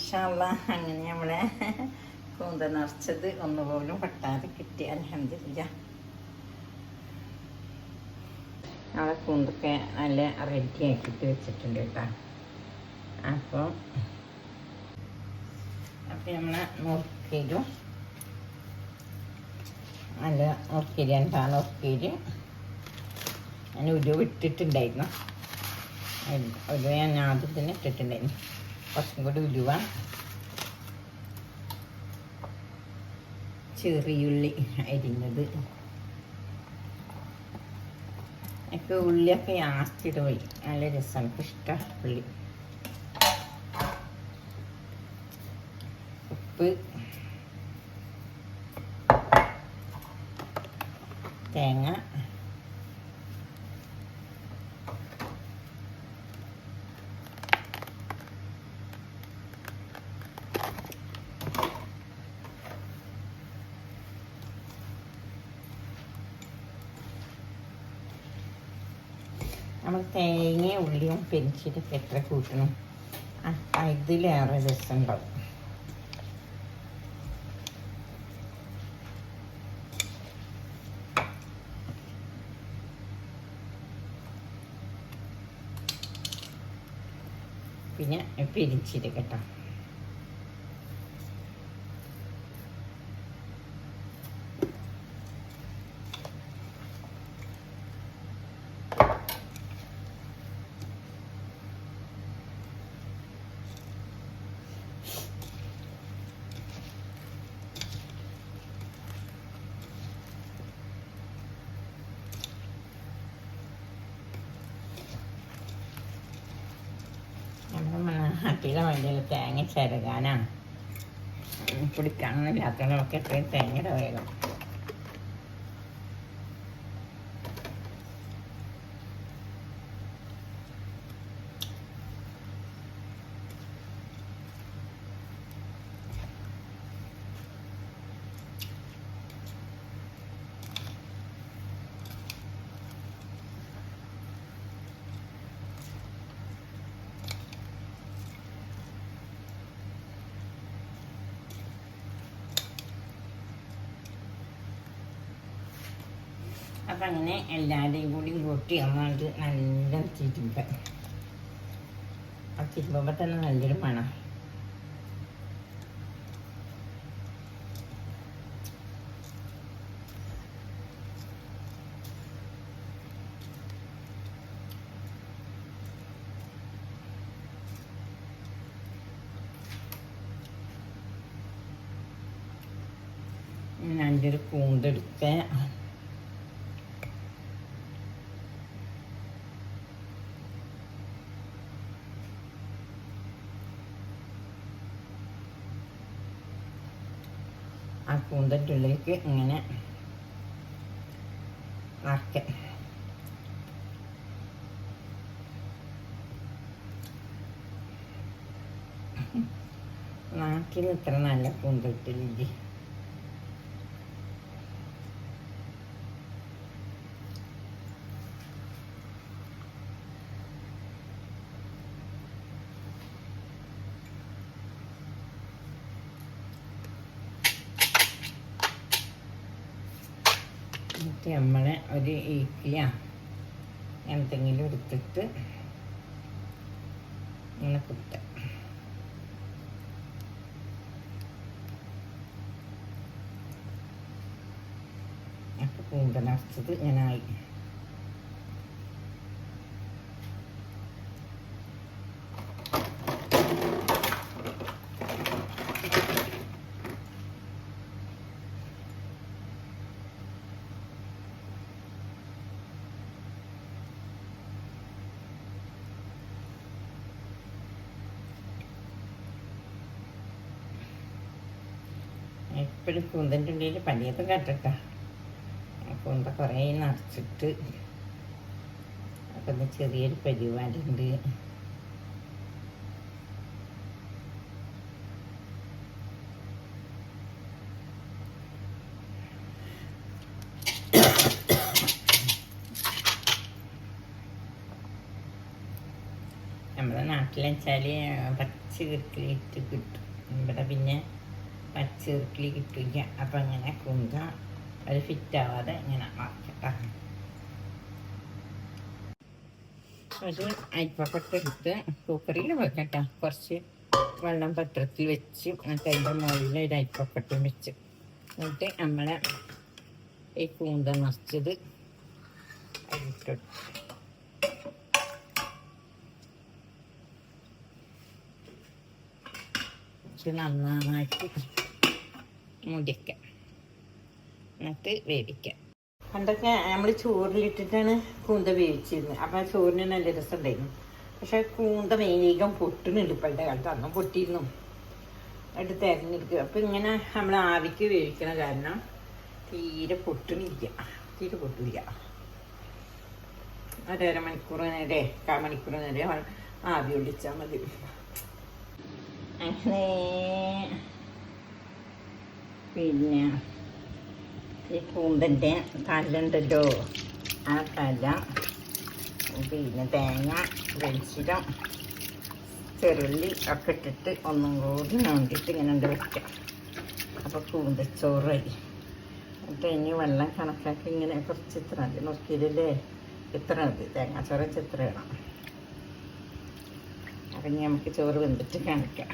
മാഷാള്ള അങ്ങനെ നമ്മളെ കൂന്ത നിറച്ചത് ഒന്നുപോലും പെട്ടാതെ കിട്ടി അലഹമില്ല നമ്മളെ കൂന്തൊക്കെ നല്ല റെഡി ആക്കിയിട്ട് വെച്ചിട്ടുണ്ട് കേട്ടോ. അപ്പോൾ അപ്പം നമ്മളെ നുറുക്കിയിലും നല്ല നുറുക്കിയിലാണ് കേട്ടോ നുറുക്കിയിൽ ഞാൻ ഒരു ഇട്ടിട്ടുണ്ടായിരുന്നു ഒരു ഞാൻ ആദ്യത്തിന് ഇട്ടിട്ടുണ്ടായിരുന്നു. കുറച്ചും കൂടി ഉലുവ ചെറിയുള്ളി അരിഞ്ഞത്. എനിക്ക് ഉള്ളിയൊക്കെ യാസ്റ്റിട്ട് പോയി നല്ല എനിക്ക് ഇഷ്ടമാണ് ഉള്ളി. ഉപ്പ് തേങ്ങ തേങ്ങയും ഉള്ളിയും പെരിച്ചിട്ടൊക്കെ എത്ര കൂട്ടണം? ഇതിലേറെ രസമുണ്ടാവും. പിന്നെ പെരിച്ചിട്ട് നാട്ടിലെ വണ്ടിയിൽ തേങ്ങ ചിരകാനാണ് പിടിക്കാനൊന്നുമില്ലാത്ത നമുക്ക് എത്രയും തേങ്ങയുടെ വേഗം. അപ്പം അങ്ങനെ എല്ലാവരെയും കൂടി കൂട്ടി അമ്മാണ്ട് നല്ല തിരുമ്പ ആ തിരുമ്പുമ്പോൾ തന്നെ നല്ലൊരു മണം. നല്ലൊരു കൂന്തെടുക്കുക ആ ഉള്ളിലേക്ക് ഇങ്ങനെ നിറയ്ക്കാം നാട്ടിൽ ഇത്ര നല്ല കൂന്തട്ടില്ലേ എന്നിട്ട് നമ്മൾ ഒരു ഈക്കിയ എന്തെങ്കിലും എടുത്തിട്ട് ഇങ്ങനെ കുത്ത അപ്പം കൂന്തലടച്ചത് ഞാനായി എപ്പോഴും കൂന്തന്റെ ഉള്ളിൽ പനിയത്തും കട്ടട്ട കൂന്ത കുറേ നിറച്ചിട്ട് അപ്പം ചെറിയൊരു പരിപാടിയുണ്ട് നമ്മുടെ നാട്ടിലെന്ന് വെച്ചാൽ പച്ച കിട്ടിയിട്ട് കിട്ടും. ഇവിടെ പിന്നെ പച്ച ഈർക്കിലി കിട്ടില്ല. അപ്പം അങ്ങനെ കൂന്ത അത് ഫിറ്റാവാതെ ഇങ്ങനെ ആക്കട്ടെ ഒരു അരിപ്പക്കൊക്കെ എടുത്ത് കുക്കറിൽ വെക്കട്ടെ. കുറച്ച് വെള്ളം പത്രത്തിൽ വെച്ച് അതിന്റെ മുകളിൽ ഒരു അരിപ്പക്കൊട്ടും വെച്ച്. എന്നിട്ട് നമ്മളെ ഈ കൂന്ത നിറച്ചത് അതിലിട്ടു ഇത് നന്നായിട്ട് മുടിക്കാം എന്നിട്ട് വേവിക്കാം. പണ്ടൊക്കെ നമ്മൾ ചോറിലിട്ടിട്ടാണ് കൂന്ത വേവിച്ചിരുന്നത്. അപ്പം ആ ചോറിന് നല്ല രസമുണ്ടായിരുന്നു. പക്ഷെ കൂന്ത വേഗം പൊട്ടുന്നുണ്ട് ഇപ്പോഴത്തെ കാലത്ത്. അന്നും പൊട്ടിയിരുന്നു. എന്നിട്ട് തിരഞ്ഞെടുക്കുക. അപ്പം ഇങ്ങനെ നമ്മൾ ആവിക്ക് വേവിക്കണ കാരണം തീരെ പൊട്ടണില്ല തീരെ പൊട്ടില്ല. ഒരര മണിക്കൂർ നേരെ കാ മണിക്കൂർ നേരെ ആവി ഒടിച്ചാൽ മതി. അങ്ങനെ പിന്നെ ഈ കൂന്തന്റെ കല്ലുണ്ടല്ലോ. ആ തല പിന്നെ തേങ്ങ വെളിച്ചിടം ചെറുള്ളി ഒക്കെ ഇട്ടിട്ട് ഒന്നും കൂടി നോണ്ടിയിട്ട് ഇങ്ങനെ ഉണ്ട് വെക്കാം. അപ്പോൾ കൂന്തച്ചോറായി. എന്നിട്ട് ഇനി വെള്ളം കണക്കാക്കി ഇങ്ങനെ കുറച്ച് ഇത്ര മതി. നോക്കിയില്ലേ ഇത്ര മതി. തേങ്ങാച്ചോറ് ഇത്ര ഇടണം. അപ്പം ഇനി നമുക്ക് ചോറ് വെന്തിട്ട് കാണിക്കാം.